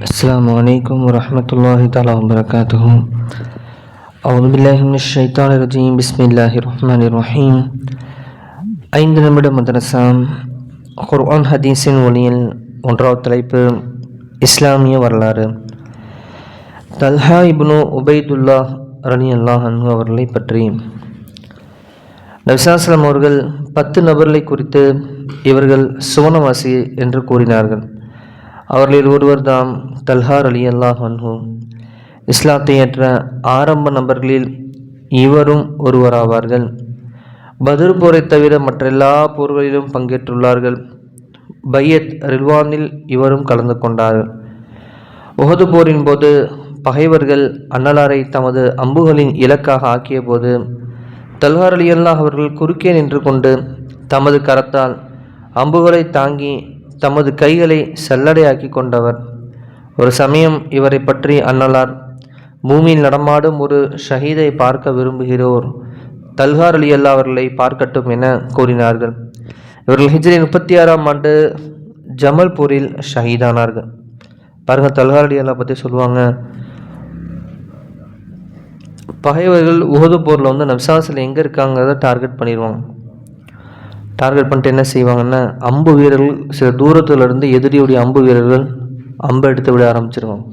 السلام عليكم ورحمة الله تعالى وبركاته أعوذ بالله من الشيطان الرجيم بسم الله الرحمن الرحيم ஐந்து நிமிட மதரசாம் குர்ஆன் ஹதீஸின் ஒளியில் ஒன்றாவது தலைப்பு இஸ்லாமிய வரலாறு தல்ஹா இப்னு உபைதுல்லா ரலி அல்லாஹ் அன்ஹு அவர்களை பற்றி நபிசாஸ்லம் அவர்கள் பத்து நபர்களை குறித்து இவர்கள் சுவனவாசி என்று கூறினார்கள் அவர்களில் ஒருவர் தாம் தல்ஹார் அலி அல்லாஹ் இஸ்லாத்தை ஏற்ற ஆரம்ப நபர்களில் இவரும் ஒருவராவார்கள். பத்ர் போரை தவிர மற்ற எல்லா போர்களிலும் பங்கேற்றுள்ளார்கள். பையத் ரில்வானில் இவரும் கலந்து கொண்டார். உகது போரின் போது பகைவர்கள் அன்னலாரை தமது அம்புகளின் இலக்காக ஆக்கிய போது தல்ஹார் அலி அல்லாஹ் அவர்கள் குறுக்கே நின்று கொண்டு தமது கரத்தால் அம்புகளை தாங்கி தமது கைகளை சல்லடையாக்கி கொண்டவர். ஒரு சமயம் இவரை பற்றி அன்னலார் பூமியில் நடமாடும் ஒரு ஷஹீதை பார்க்க விரும்புகிறோர் தல்கார் அலி அல்லா அவர்களை பார்க்கட்டும் என கூறினார்கள். இவர்கள் ஹிஜ்ரி முப்பத்தி ஆறாம் ஆண்டு ஜமல்பூரில் ஷஹீதானார்கள். பாருங்கள் தல்கார் அலி அல்லா பற்றி சொல்லுவாங்க. பகைவர்கள் உகது போரில் வந்து நம்சாசில் எங்கே இருக்காங்கிறத டார்கெட் பண்ணிடுவாங்க டார்கெட் பண்ணிட்டு என்ன செய்வாங்கன்னா அம்பு வீரர்கள் சில தூரத்தில் இருந்து எதிரியுடைய அம்பு வீரர்கள் அம்பு எடுத்து விட ஆரம்பிச்சிருவாங்க.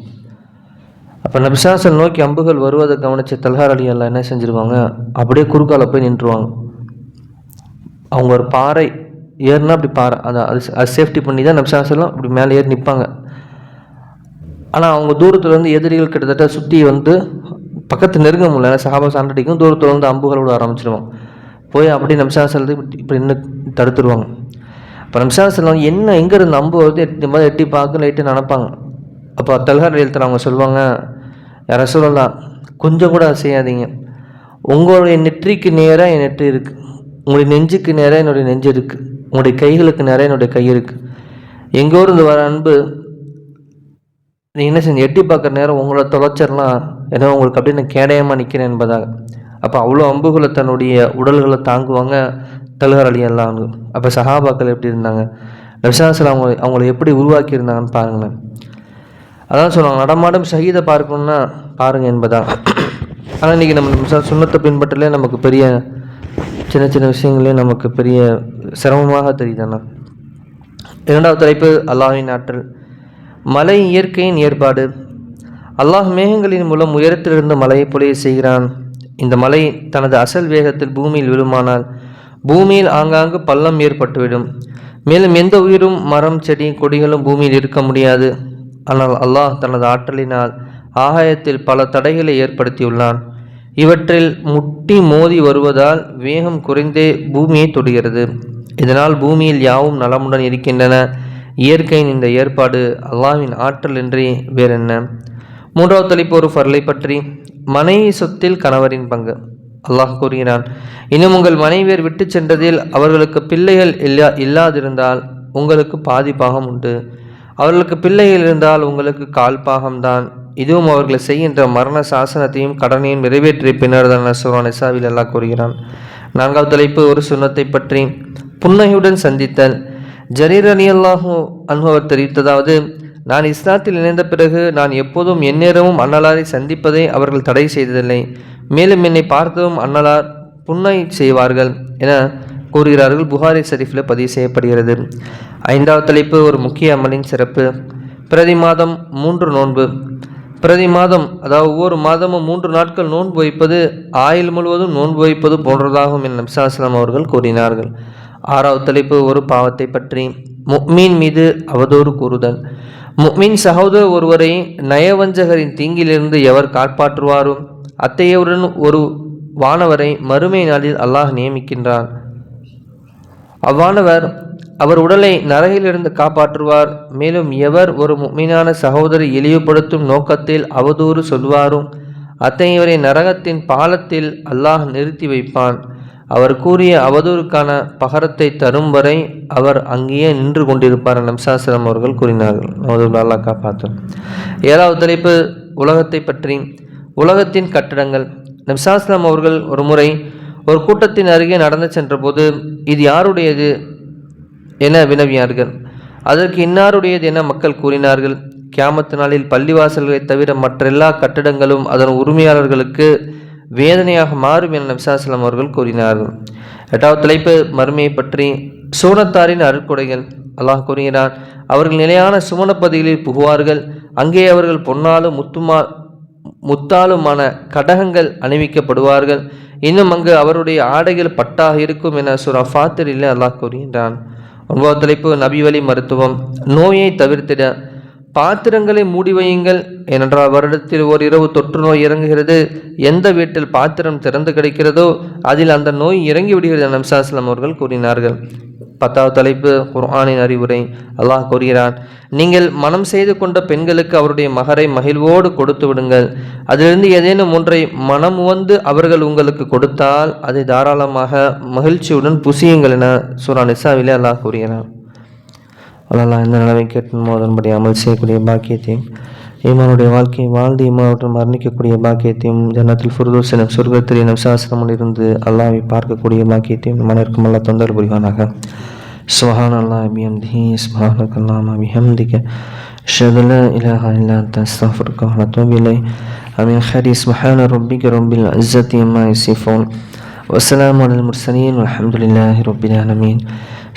அப்போ நபிசாசல் நோக்கி அம்புகள் வருவதை கவனித்த தல்ஹார் அலி அல்லா என்ன செஞ்சுருவாங்க? அப்படியே குறுக்கால போய் நின்றுவாங்க அவங்க ஒரு பாறை ஏறுனா அப்படி பாறை அதை அது அது சேஃப்டி பண்ணி தான் நபிசாசலாம் அப்படி மேலே ஏறி நிற்பாங்க ஆனால் அவங்க தூரத்தில் இருந்து எதிரிகள் கிட்டத்தட்ட சுற்றி வந்து பக்கத்து நெருங்க முடியல சகாபா சாண்டடிக்கும் தூரத்தில் வந்து அம்புகள் விட ஆரம்பிச்சிருவாங்க. போய் அப்படி நம்சாசலத்துக்கு இப்படி இப்படி நின்று தடுத்துருவாங்க. இப்போ நம்சாசலம் என்ன எங்கே இருந்து நம்ப வந்து இந்த மாதிரி எட்டி பார்க்க லைட்டு நினப்பாங்க. அப்போ தல்கார் எழுத்துல அவங்க சொல்லுவாங்க யார சொல்லலாம் கொஞ்சம் கூட செய்யாதீங்க உங்களுடைய நெற்றிக்கு நேராக என் நெற்றி இருக்குது உங்களுடைய நெஞ்சுக்கு நேராக என்னுடைய நெஞ்சு இருக்குது உங்களுடைய கைகளுக்கு நேராக என்னுடைய கை இருக்குது எங்கோ இருந்து வர அன்பு நீங்கள் என்ன செஞ்சு எட்டி பார்க்குற நேரம் உங்களை தொலைச்சிடலாம். ஏன்னா உங்களுக்கு அப்படின்னு நான் கேடயமாக நிற்கிறேன் என்பதாக. அப்போ அவ்வளோ அம்புகளை தன்னுடைய உடல்களை தாங்குவாங்க தல்கர் அலி எல்லாம் அப்போ சஹாபாக்கள் எப்படி இருந்தாங்க? நபிசாசல் அவங்க அவங்கள எப்படி உருவாக்கியிருந்தாங்கன்னு பாருங்களேன். அதான் சொல்லுவாங்க நடமாடும் ஷஹீதை பார்க்கணுன்னா பாருங்கள் என்பதான் ஆனால் இன்றைக்கி நம்ம சுண்ணத்தை பின்பற்றலே நமக்கு பெரிய சின்ன சின்ன விஷயங்களே நமக்கு பெரிய சிரமமாக தெரியுதுண்ணா. இரண்டாவது தலைப்பு அல்லாஹின் ஆற்றல். மலை இயற்கையின் ஏற்பாடு. அல்லாஹ் மேகங்களின் மூலம் உயரத்திலிருந்து மலையை பொழிய செய்கிறான். இந்த மலை தனது அசல் வேகத்தில் பூமியில் விழுமானால் பூமியில் ஆங்காங்கு பள்ளம் ஏற்பட்டுவிடும். மேலும் எந்த உயிரும் மரம் செடி கொடிகளும் பூமியில் இருக்க முடியாது. ஆனால் அல்லாஹ் தனது ஆற்றலினால் ஆகாயத்தில் பல தடைகளை ஏற்படுத்தியுள்ளான். இவற்றில் முட்டி மோதி வருவதால் வேகம் குறைந்தே பூமியை தொடுகிறது. இதனால் பூமியில் யாவும் நலமுடன் இருக்கின்றன. இயற்கையின் இந்த ஏற்பாடு அல்லாஹ்வின் ஆற்றல் இன்றி வேறென்ன? மூன்றாவது தலைப்பு ஒரு ஃபர்லை பற்றி. மனைவி சொத்தில் கணவரின் பங்கு. அல்லாஹ் கூறுகிறான் இன்னும் உங்கள் மனைவியர் விட்டு சென்றதில் அவர்களுக்கு பிள்ளைகள் இல்லா இல்லாதிருந்தால் உங்களுக்கு பாதி பாகம் உண்டு. அவர்களுக்கு பிள்ளைகள் இருந்தால் உங்களுக்கு கால் பாகம்தான். இதுவும் அவர்களை செய்கின்ற மரண சாசனத்தையும் கடனையும் நிறைவேற்றிய பின்னர் தான் நசுரான் நிசாவில் அல்லாஹ் கூறுகிறான். நான்காவது தலைப்பு ஒரு சுண்ணத்தை பற்றி. புன்னகையுடன் சந்தித்தல். ஜரீர் அலி அல்லாஹூ அனுபவர் தெரிவித்ததாவது நான் இஸ்லாத்தில் இணைந்த பிறகு நான் எப்போதும் எந்நேரமும் அன்னலாரை சந்திப்பதை அவர்கள் தடை செய்ததில்லை. மேலும் என்னை பார்த்ததும் அன்னலார் புன்னை செய்வார்கள் என கூறுகிறார்கள். புகாரி ஷரீஃபில் பதிவு செய்யப்படுகிறது. ஐந்தாவது தலைப்பு ஒரு முக்கிய அமலின் சிறப்பு. பிரதி மாதம் மூன்று நோன்பு. பிரதி மாதம் அதாவது ஒவ்வொரு மாதமும் மூன்று நாட்கள் நோன்பு வைப்பது ஆயுள் முழுவதும் நோன்பு வைப்பது போன்றதாகும் என நம்சாஸ்லாம் அவர்கள் கூறினார்கள். ஆறாவது தலைப்பு ஒரு பாவத்தை பற்றி. மீன் மீது அவதூறு கூறுதல். முக்மீன் சகோதரர் ஒருவரை நயவஞ்சகரின் தீங்கிலிருந்து எவர் காப்பாற்றுவாரோ? அத்தையவுடன் ஒரு வானவரை மறுமை நாளில் அல்லாஹ் நியமிக்கின்றான். அவ்வானவர் அவர் உடலை நரகிலிருந்து காப்பாற்றுவார். மேலும் எவர் ஒரு முக்மீனான சகோதரி இழிவுபடுத்தும் நோக்கத்தில் அவதூறு சொல்வாரும் அத்தகையவரை நரகத்தின் பாலத்தில் அல்லாஹ் நிறுத்தி வைப்பான். அவர் கூறிய அவதூறுக்கான பகரத்தை தரும் வரை அவர் அங்கேயே நின்று கொண்டிருப்பார் நம்சாசிரம் அவர்கள் கூறினார்கள். அவதூறு காப்பாற்றும். ஏழாவது தலைப்பு உலகத்தை பற்றி. உலகத்தின் கட்டடங்கள். நம்சாஸ்லாம் அவர்கள் ஒரு முறை ஒரு கூட்டத்தின் அருகே நடந்து சென்றபோது இது யாருடையது? என வினவியார்கள் அதற்கு இன்னாருடையது? என மக்கள் கூறினார்கள். கியாமத்து நாளில் பள்ளிவாசல்களை தவிர மற்ற எல்லா கட்டடங்களும் அதன் உரிமையாளர்களுக்கு வேதனையாக மாறும் என நபிசாஸ்லாம் அவர்கள் கூறினார்கள். எட்டாவது தலைப்பு மறுமையை பற்றி. சூனத்தாரின் அருட்கொடைகள். அல்லாஹ் கூறுகிறான் அவர்கள் நிலையான சுமணப்பதிகளில் புகுவார்கள். அங்கே அவர்கள் பொன்னாலும் முத்துமா முத்தாலுமான கடகங்கள் அணிவிக்கப்படுவார்கள். இன்னும் அங்கு அவருடைய ஆடைகள் பட்டாக இருக்கும் என சுரா ஃபாத்திரில் அல்லாஹ் கூறுகின்றான். ஒன்பது தலைப்பு நபி வழி மருத்துவம். நோயை தவிர்த்திட பாத்திரங்களை மூடி வையுங்கள். ஏனென்றால் வருடத்தில் ஒரு இரவு தொற்று நோய் இறங்குகிறது. எந்த வீட்டில் பாத்திரம் திறந்து கிடைக்கிறதோ அதில் அந்த நோய் இறங்கி விடுகிறது என நம்சாஸ்லாம் அவர்கள் கூறினார்கள். பத்தாவது தலைப்பு குர்ஆனின் அறிவுரை. அல்லாஹ் கூறுகிறான் நீங்கள் மனம் செய்து கொண்ட பெண்களுக்கு அவருடைய மகரை மகிழ்வோடு கொடுத்து விடுங்கள். அதிலிருந்து ஏதேனும் ஒன்றை மனம் வந்து அவர்கள் உங்களுக்கு கொடுத்தால் அதை தாராளமாக மகிழ்ச்சியுடன் புசியுங்கள் என சூரா நிசாவிலே அல்லாஹ் கூறுகிறான். அல்லாஹ் இந்த நிலவை கேட்டு மோதன்படி அமல் செய்யக்கூடிய பாக்கியத்தையும் இமானுடைய வாழ்க்கையை வாழ்ந்து ஈமானுடன் மரணிக்கக்கூடிய பாக்கியத்தையும் ஜன்னத்தில் ஃபுர்தோஸ் எனும் சொர்க்கத்தில் எனும் சாஸ்திரமில் இருந்து அல்லாவை பார்க்கக்கூடிய பாக்கியத்தையும் மனர்க்கும் அல்ல தொந்தர் புரிவானாக. சுஹான் அல்லா அபிஹம்தி சுஹானுக் அல்லாம் அபிஹம்திக ஷதுல இலஹா இல்லா தஸ்தாஃபுர்கா ஹலத்தோபிலை அமின். ஹரி சுஹான ரொம்பிக ரொம்பில் அஸ்ஸத் இம்மா இசிஃபோன் வசலாம் அலல் முர்சலீன் அலமதுல்லாஹி ரொபில் அலமீன்